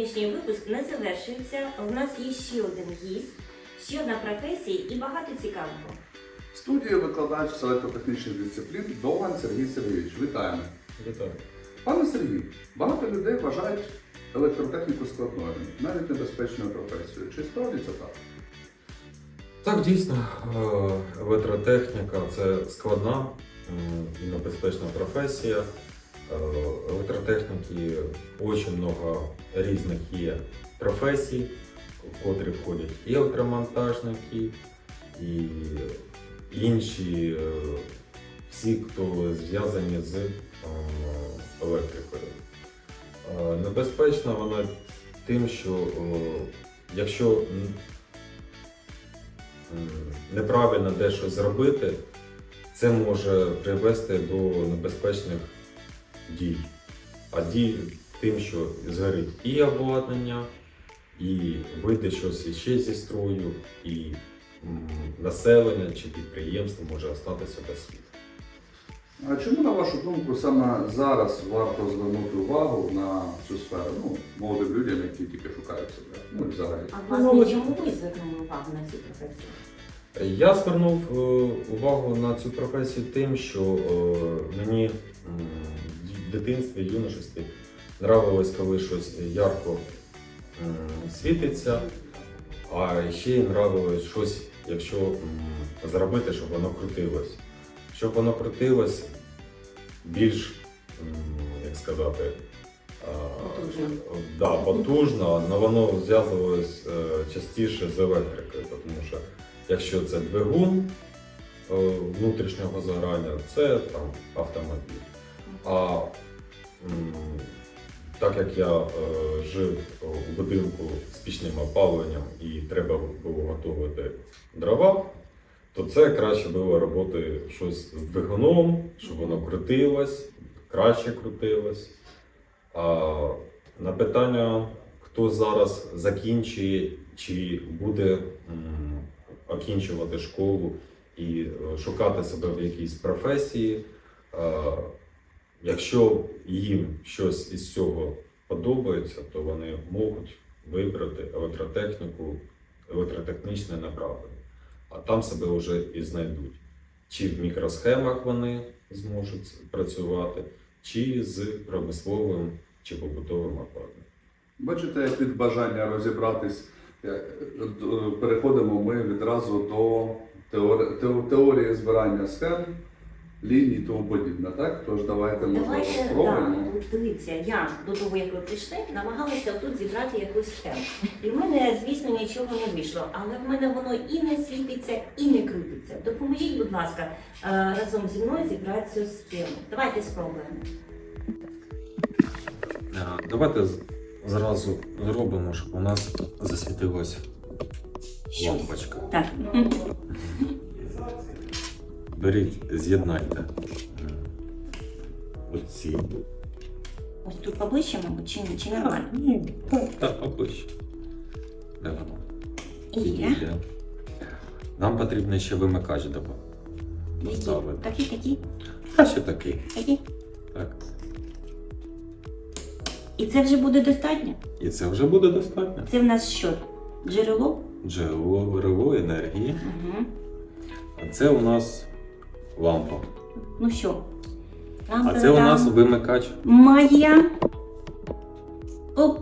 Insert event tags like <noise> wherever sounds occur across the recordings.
сьогоднішній випуск не завершується. У нас є ще один гість, ще одна професія і багато цікавого. В студії викладач з електротехнічних дисциплін Довган Сергій Сергійович. Вітаємо. Вітаю. Пане Сергій, багато людей вважають електротехніку складною, навіть небезпечною професією. Чи справді це так? Так, дійсно, е, електротехніка це складна і небезпечна професія. Е, Електротехніки дуже багато різних є професій, в котрі входять і електромонтажники, і інші е, всі, хто зв'язані з е, електрикою. Небезпечна вона тим, що якщо неправильно дещо зробити, це може привести до небезпечних дій. А дій тим, що згорить і обладнання, і вийде щось іще зі строю, і населення чи підприємство може остатися без світла. А чому, на вашу думку, саме зараз варто звернути увагу на цю сферу? Ну, молодим людям, які тільки шукають себе. Ну і взагалі. А Ну, власне, чому ви звернули увагу на цю професію? Я звернув е, увагу на цю професію тим, що е, мені в дитинстві, юношестві нравилось, коли щось ярко світиться, а ще й нравилось щось, якщо зробити, щоб воно крутилось. Щоб воно крутилось більш, як сказати, Потужно. Да, потужно, але воно зв'язувалось е, частіше з електрикою, тому що якщо це двигун е, внутрішнього загорання, це там автомобіль. А так як я е, жив у будинку з пічним опаленням і треба було готувати дрова, то це краще було робити щось з двигуном, щоб воно крутилось, краще крутилось. А на питання, хто зараз закінчує чи буде окінчувати школу і е, шукати себе в якійсь професії, е, якщо їм щось із цього подобається, то вони можуть вибрати електротехніку, електротехнічне направлення, а там себе вже і знайдуть. Чи в мікросхемах вони зможуть працювати, чи з промисловим чи побутовим обладнанням. Бачите, під бажання розібратись, е, переходимо ми відразу до теорії збирання схем, ліній і тому подібне. Так? Тож давайте можливо Давайте, спробуємо. так, дивіться, я до того, як ви прийшли, намагалася тут зібрати якусь схему. І в мене, звісно, нічого не вийшло, але в мене воно і не світиться, і не крутиться. Допоможіть, будь ласка, е, разом зі мною зібрати цю схему. Давайте спробуємо. Е, Давайте з- зразу зробимо, щоб у нас засвітилась Щось. лампочка. Так. Беріть, з'єднайте оці. Ось тут поближче, мабуть, чи, чи нормально? Ні, так, так, поближче. Де воно? Є. Нам потрібно ще вимикач доба- поставити. Такі, такі, А ще такий. такі. Так. І це вже буде достатньо? І це вже буде достатньо. Це в нас що? Джерело? Джерело вирової енергії. Угу. А це у нас лампа. Ну що? А це у нас вимикач. Моя. Оп.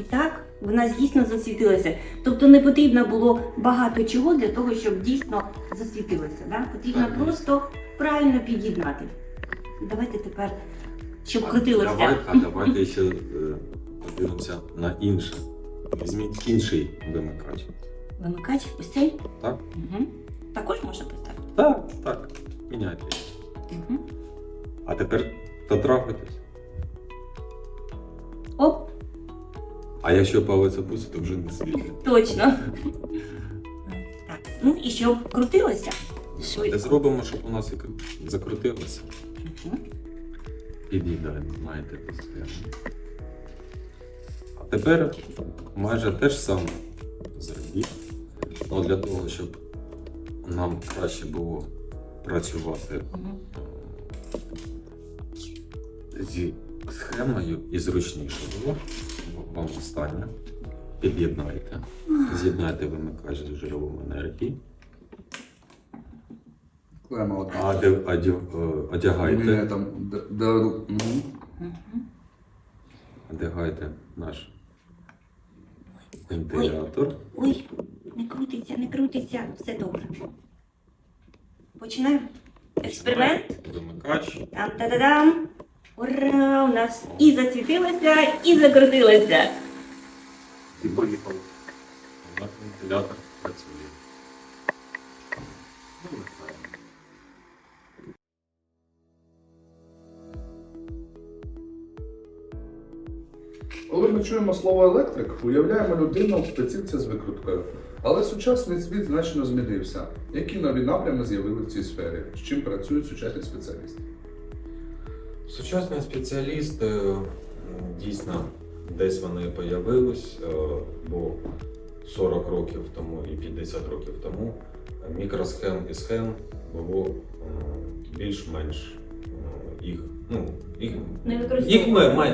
І так, вона дійсно засвітилася. Тобто не потрібно було багато чого для того, щоб дійсно засвітилося. Да? Потрібно Так. просто правильно під'єднати. Давайте тепер, щоб крутилося. Давайте, а давайте ще е, подивимося на інше. Візьміть інший вимикач. Вимикач, ось цей. Так? Угу. Також можна поставити. Так, так. Міняйте. Угу. А тепер дотрагуйтесь. Оп, А якщо палець опустить, то вже не світить. точно. так. Ну і щоб крутилося. Швидко. зробимо, щоб у нас і кру- закрутилося. Угу. Під'їдаємо, маєте постійно. А тепер майже те ж саме зробіть. Ну, для того, щоб нам краще було працювати е, зі схемою і зручніше було. Вам останнє. Під'єднайте. З'єднайте вимикач з джерелом енергії. Клема одна. Одяг- одяг- е, Одягайте, там д- д- мгм. одягайте наш вентилятор. Ой, не крутиться, не крутиться, все добре. Починаємо. Експеримент. Вимикач. Там та да дам Ура! У нас і зацвітилося, і закрутилося. І поїхали. Наш вентилятор працює. Коли ми чуємо слово електрик, уявляємо людину в спецівці з викруткою. Але сучасний світ значно змінився. Які нові напрями з'явили в цій сфері? З чим працюють сучасні спеціалісти? Сучасні спеціалісти дійсно десь вони появились, е, бо 40 років тому і 50 років тому мікросхем і схем було більш-менш їх, ну, їх, їх,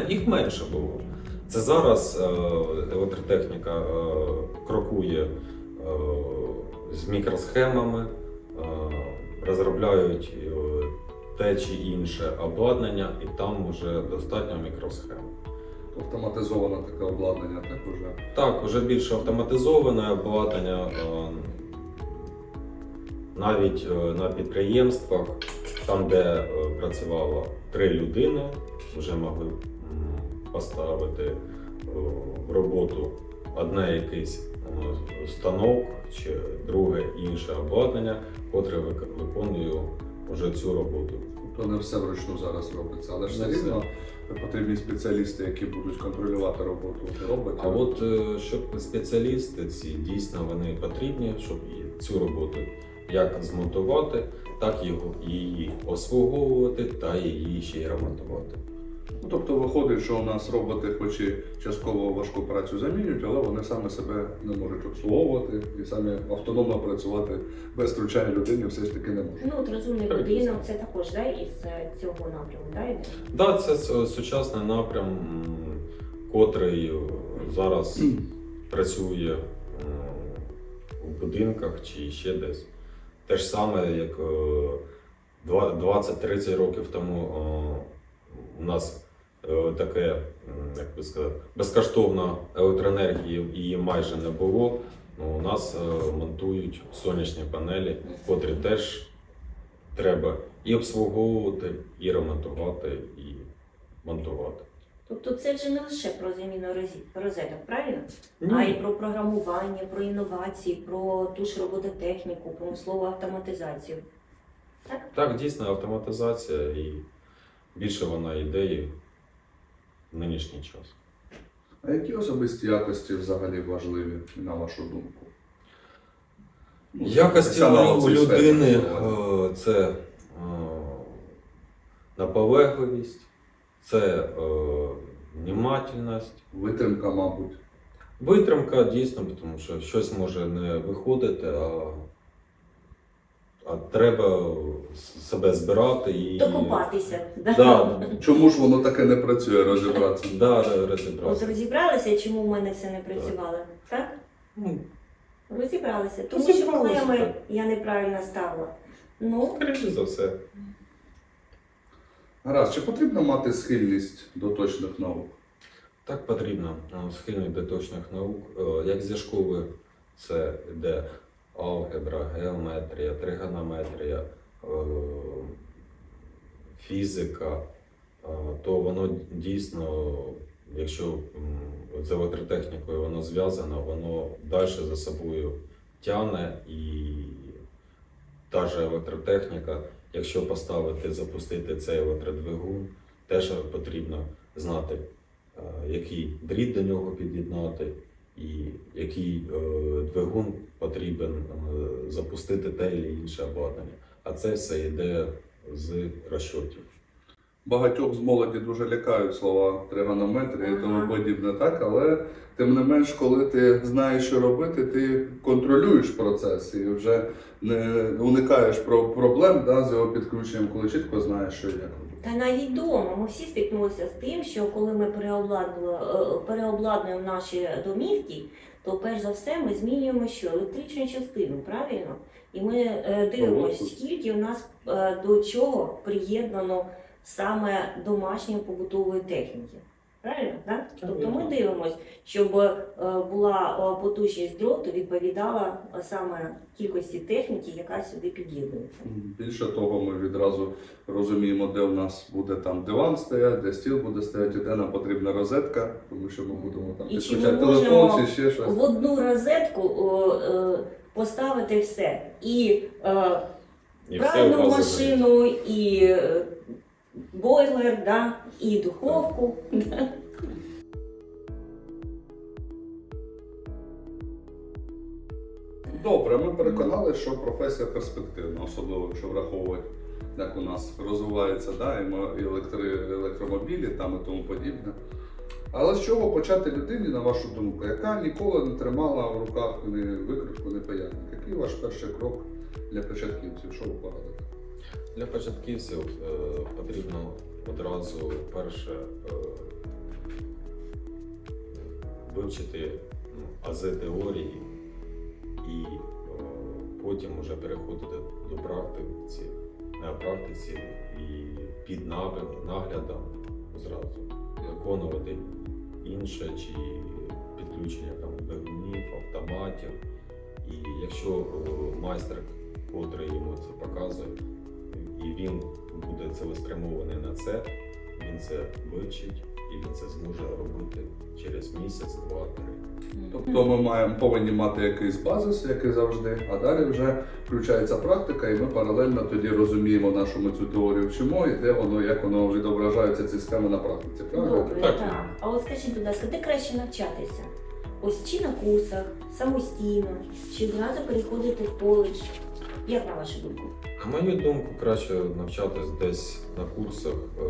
їх менше було. Це зараз е, електротехніка е, крокує е, з мікросхемами, розробляють те чи інше обладнання, і там вже достатньо мікросхем. Автоматизоване таке обладнання, так уже. Так, вже більш автоматизоване обладнання. Навіть на підприємствах, там, де працювало три людини, вже могли поставити е, в роботу одне якийсь е, станок чи друге інше обладнання, котре виконує вже цю роботу. Тобто не все вручну зараз робиться, але ж все рівно потрібні спеціалісти, які будуть контролювати роботу роботів. А от е, щоб спеціалісти ці дійсно вони потрібні, щоб цю роботу як змонтувати, так його її обслуговувати та її ще й ремонтувати. Ну, тобто виходить, що у нас роботи, хоч і частково важку працю замінюють, але вони саме себе не можуть обслуговувати і самі автономно працювати без втручання людини все ж таки не можуть. Ну, от розумний будинок це також да, із е, цього напряму, да, йде? Да, це сучасний напрям, котрий е, зараз <clears throat> працює у будинках чи ще десь. Те ж саме, як е, 20-30 років тому е, у нас е, таке, як би сказати, безкоштовна електроенергія її майже не було. Ну, у нас е, монтують сонячні панелі, котрі теж треба і обслуговувати, і ремонтувати, і монтувати. Тобто це вже не лише про заміну розеток, правильно? А й про програмування, про інновації, про ту ж робототехніку, промислову автоматизацію. Так? Так, дійсно, автоматизація і більше вона йде в нинішній час. А які особисті якості взагалі важливі, на вашу думку? Ну, Якості у людини е, це е, наполегливість, це е, внимательність, Витримка, мабуть. витримка дійсно, тому що щось може не виходити, а, а треба себе збирати і Докопатися. Да? Да, Чому ж воно таке не працює, розібратися? <laughs> да, От розібратися. розібралися, чому в мене це не працювало. Так? Ну, Розібралися. Тому що Розібралися, клеми так. я неправильно ставила. Ну, скоріше за все. Гаразд, чи потрібно мати схильність до точних наук? Так потрібно е, схильний до точних наук. Е, Як зі школи це йде алгебра, геометрія, тригонометрія, е, фізика, е, то воно дійсно, якщо з електротехнікою воно зв'язано, воно далі за собою тягне і та ж електротехніка, якщо поставити, запустити цей електродвигун, теж потрібно знати е, який дріт до нього під'єднати, і який двигун потрібен е, запустити те чи інше обладнання. А це все йде з розчотів. багатьох з молоді дуже лякають слова тригонометрія і тому подібне, так, але тим не менш, коли ти знаєш, що робити, ти контролюєш процес і вже не уникаєш проблем да, з його підключенням, коли чітко знаєш, що і як робити. Та навіть вдома ми всі стикнулися з тим, що коли ми е, переобладнуємо наші домівки, то перш за все ми змінюємо що електричну частину, правильно? І ми е, дивимося, скільки в нас е, до чого приєднано саме домашньої побутової техніки. Правильно, так? Тобто ми дивимося, щоб е, була е, потужність дроту відповідала е, саме кількості техніки, яка сюди під'єднується. Більше того, ми відразу розуміємо, де в нас буде там диван стояти, де стіл буде стояти, де нам потрібна розетка, тому що ми будемо там І чи ми підключати телефон чи ще щось. в одну розетку о, поставити все. І, е, І все пральну машину, і бойлер, да, і духовку. Добре, ми переконали, що професія перспективна, особливо якщо враховувати, як у нас розвивається да, і електри, електромобілі там і тому подібне. Але з чого почати людині, на вашу думку, яка ніколи не тримала в руках ні викрутку, ні паяльник? Який ваш перший крок для початківців? Що ви порадите? Для початківців е, потрібно одразу перше е, вивчити ну, ази теорії і е, потім вже переходити до практиці, на практиці і під нагляд- наглядом зразу виконувати інше чи підключення там двигунів, автоматів. І якщо майстер, котрий йому це показує, і він буде цілеспрямований на це, він це вивчить і він це зможе робити через місяць, два, три. Тобто ми маємо повинні мати якийсь базис, як і завжди, а далі вже включається практика, і ми паралельно тоді розуміємо нашу ми цю теорію вчимо, і де воно, як воно відображаються ці схеми на практиці. Правильно? Добре, Так. так. А от скажіть, будь ласка, де краще навчатися? Ось чи на курсах, самостійно, чи одразу переходити в коледж? Як на вашу думку? На мою думку, краще навчатись десь на курсах, е,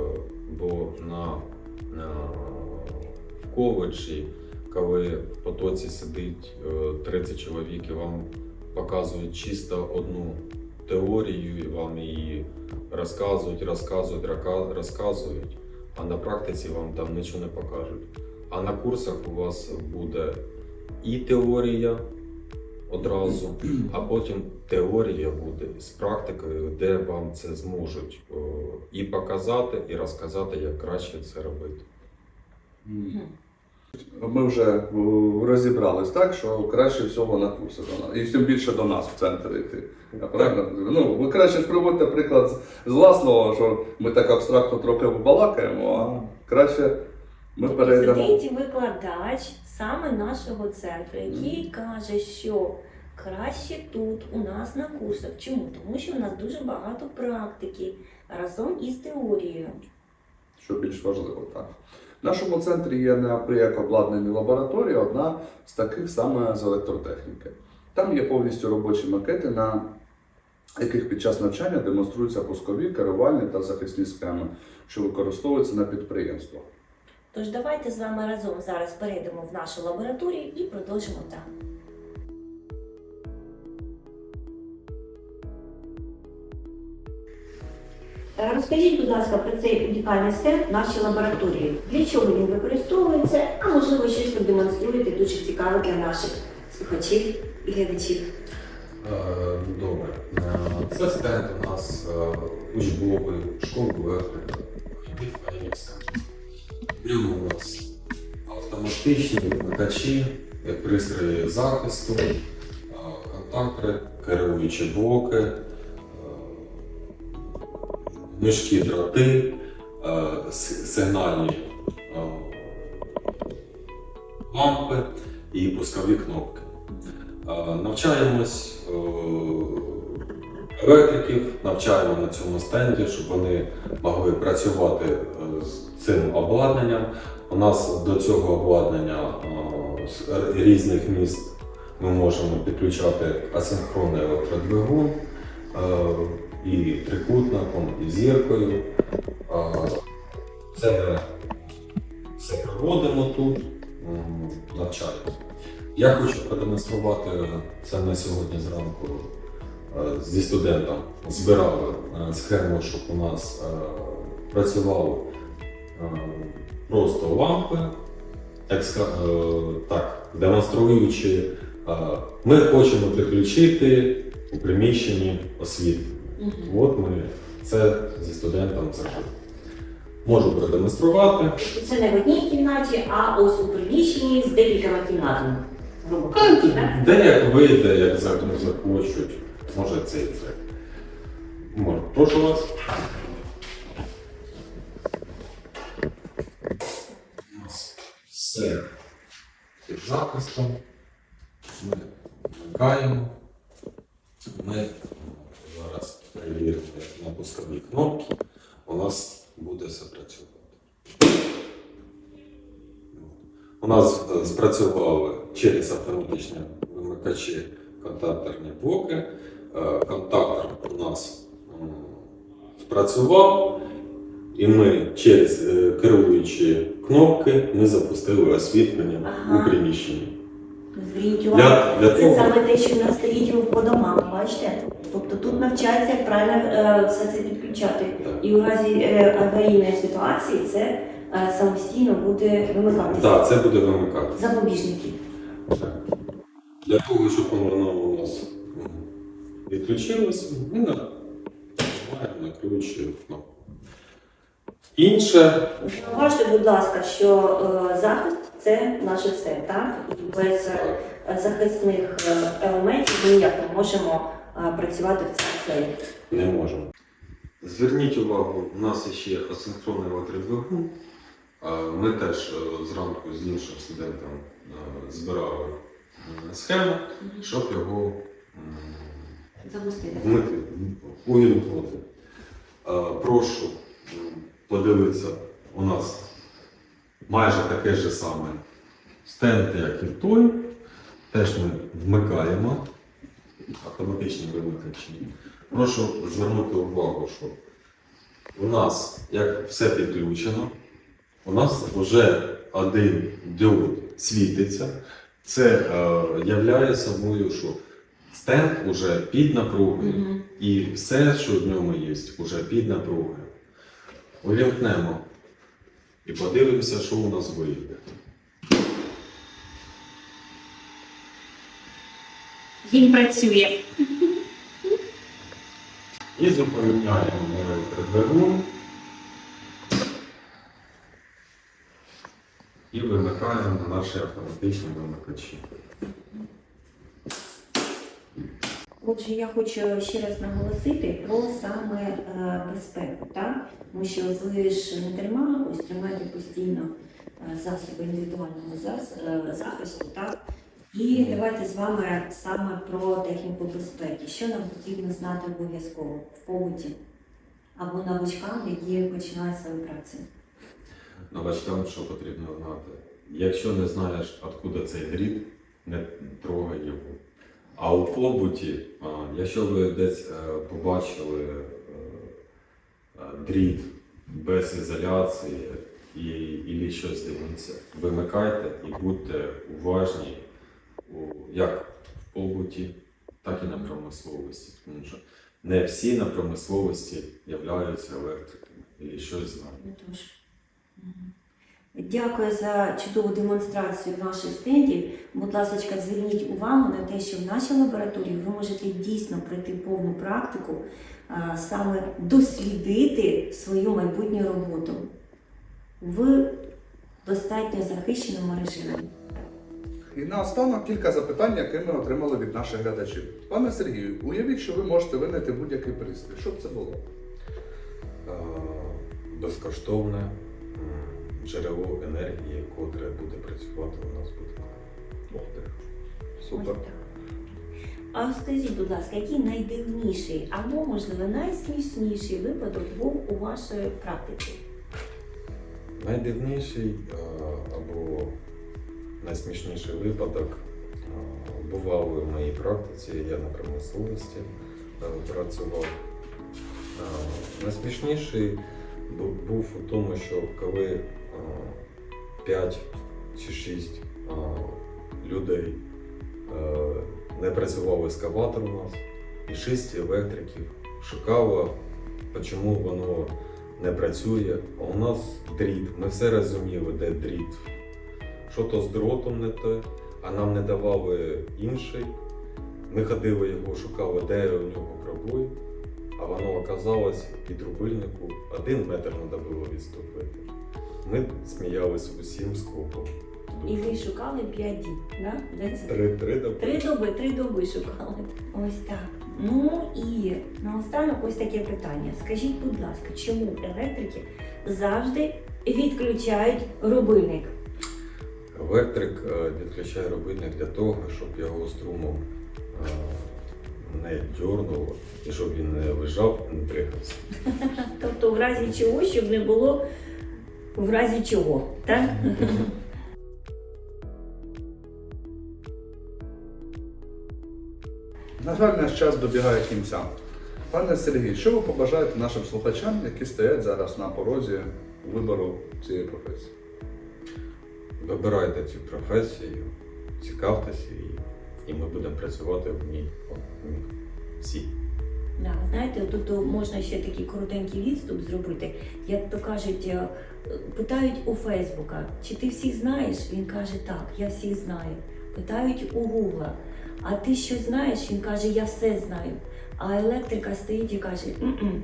бо на, на в коледжі, коли в потоці сидить е, 30 чоловік і вам показують чисто одну теорію, і вам її розказують, розказують, розказують, а на практиці вам там нічого не покажуть. А на курсах у вас буде і теорія одразу, а потім теорія буде з практикою, де вам це зможуть і показати, і розказати, як краще це робити. Ми вже е, розібрались так, що краще всього на курси до нас. І тим більше до нас в центр йти. Правильно? Ну, ви краще приводьте приклад з- з власного, що ми так абстрактно трохи балакаємо, а краще ми Тобто перейдемо. сидить викладач саме нашого центру, який каже, що краще тут у нас на курсах. Чому? Тому що у нас дуже багато практики разом із теорією. що більш важливо. Так. В нашому центрі є неабияк обладнані лабораторії, одна з таких саме з електротехніки. Там є повністю робочі макети, на яких під час навчання демонструються пускові, керувальні та захисні схеми, що використовуються на підприємствах. Тож давайте з вами разом зараз перейдемо в нашу лабораторію і продовжимо там. Е, Розкажіть, будь ласка, про цей унікальний схем в нашій лабораторії. Для чого він використовується, а можливо щось продемонструєте дуже цікаве для наших слухачів і глядачів. Е, Добре. Е, Це стенд у нас учбовий, школи електрики, Фенікса. Ньому у нас автоматичні вимикачі, е, пристрої захисту, контактори, керуючі блоки, мішкі дроти, сигнальні лампи і пускові кнопки. Навчаємось електриків, навчаємо на цьому стенді, щоб вони могли працювати е, з цим обладнанням. У нас до цього обладнання е, з різних міст ми можемо підключати асинхронний електродвигун е, і трикутником, і зіркою. Це все проводимо тут, м, навчаємося. Я хочу продемонструвати це на сьогодні зранку зі студентом. Збирали е, схему, щоб у нас е, працювало е, просто лампи, е, так, демонструючи, е, ми хочемо підключити у приміщенні. Мгм. От ми це зі студентом зробили. Можу продемонструвати. Це не в одній кімнаті, а ось у приміщенні з декількома кімнатами. Де як вийде, як за- захочуть, може це і це. Може. Прошу вас. У нас все під захистом. Ми вмикаємо. Ми зараз перевіримо на пускові кнопки. У нас буде все працювати. У нас е, спрацювали через автоматичні вимикачі контакторні блоки. Е, Контактор у нас спрацював, і ми через е, керуючі кнопки ми запустили освітлення Ага. у приміщенні. Зверніть увагу. Для, для Це того, саме те, що в нас стоїть по домам, бачите? Тобто тут навчається, як правильно е, все це підключати. Так. І у разі е, аварійної ситуації це е, самостійно буде вимикатися. Так, це буде вимикати. Запобіжники. Для того, щоб воно у нас м, відключилося, ми нажимаємо на керуючу кнопку. Інше Зауважте, будь ласка, що е, захист це наше все, так? І без е, захисних е, елементів ми ніяк не можемо е, працювати в цій сфері. Не можемо. Зверніть увагу, у нас ще асинхронний електродвигун. Ми теж е, зранку з іншим студентом е, збирали е, схему, щоб його м, Запустити. вмити, увімкнути. Е, Прошу подивитися, у нас майже таке ж саме стенд, як і той. Теж ми вмикаємо автоматичні вимикачі. Прошу звернути увагу, що у нас, як все підключено, у нас вже один діод світиться. Це е, являє собою, що стенд уже під напругою. Мгм. І все, що в ньому є, вже під напругою. Увімкнемо і подивимося, що у нас вийде. Він працює. І зупиняємо двигун. І вимикаємо наші автоматичні вимикачі. Отже, я хочу ще раз наголосити про саме е, безпеку, так? Тому що ви ж не дарма ось тримаєте постійно е, засоби індивідуального зас- е, захисту, так? І давайте з вами саме про техніку безпеки. Що нам потрібно знати обов'язково в побуті або новачкам, які починають свою працю. Новачкам, що потрібно знати. Якщо не знаєш, откуда цей дріт, не трогай його. А у побуті, якщо ви десь е, побачили е, е, дріт без ізоляції і, і щось дивиться, вимикайте і будьте уважні як в побуті, так і на промисловості. Тому що не всі на промисловості являються електриками і щось знають. Дякую за чудову демонстрацію наших стендів. Будь ласка, зверніть увагу на те, що в нашій лабораторії ви можете дійсно пройти повну практику, а, саме дослідити свою майбутню роботу в достатньо захищеному режимі. І наостанок кілька запитань, які ми отримали від наших глядачів. Пане Сергію, уявіть, що ви можете винайти будь-який пристрій. Що б це було? е, безкоштовне джерело енергії, котре буде працювати у нас в будинку. Супер. Ось так. А скажіть, будь ласка, який найдивніший або, можливо, найсмішніший випадок був у вашій практиці? Найдивніший або найсмішніший випадок бував у моїй практиці, я на промисловості е, працював. Найсмішніший був у тому, що коли 5 чи 6 людей е, не працював ескаватор у нас, і 6 електриків шукало, чому воно не працює. А у нас дріт, ми все розуміли, де дріт. Що то з дротом не те, а нам не давали інший. Ми ходили його, шукали, де у нього пробой, а воно оказалось під рубильнику один метр треба було відступити. Ми сміялися усім скопом. І ви шукали 5 діб, да? Де це? Три, три доби. Три доби, три доби шукали. Ось так. Ну і наостанок ось таке питання. Скажіть, будь ласка, чому електрики завжди відключають рубильник? Електрик е, відключає рубильник для того, щоб його струмом е, не дьорнуло і щоб він не лежав і не тригався. Тобто, в разі чого, щоб не було в разі чого, так? На жаль, наш час добігає кінця. Пане Сергій, що ви побажаєте нашим слухачам, які стоять зараз на порозі вибору цієї професії? Вибирайте цю професію, цікавтеся її, і ми будемо працювати в ній всі. Да, знаєте, тут можна ще такий коротенький відступ зробити. Як то кажуть, е, питають у Фейсбука, чи ти всіх знаєш? Він каже, так, я всіх знаю. Питають у Гугла, а ти що знаєш? Він каже, я все знаю. А електрика стоїть і каже, «М-м,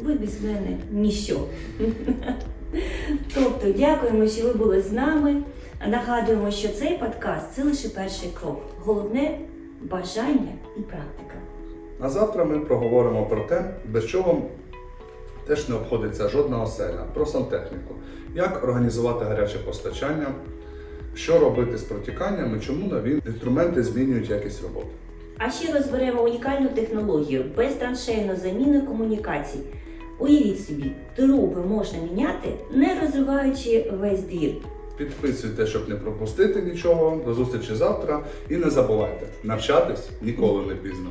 ви без мене ніщо. <laughs> Тобто, дякуємо, що ви були з нами. Нагадуємо, що цей подкаст це лише перший крок. Головне бажання і практика. А завтра ми проговоримо про те, без чого теж не обходиться жодна оселя, про сантехніку, як організувати гаряче постачання, що робити з протіканнями, чому нові інструменти змінюють якість роботи. А ще розберемо унікальну технологію безтраншейну заміну комунікацій. Уявіть собі, труби можна міняти, не розриваючи весь двір. Підписуйте, щоб не пропустити нічого. До зустрічі завтра. І не забувайте, навчатись ніколи не пізно.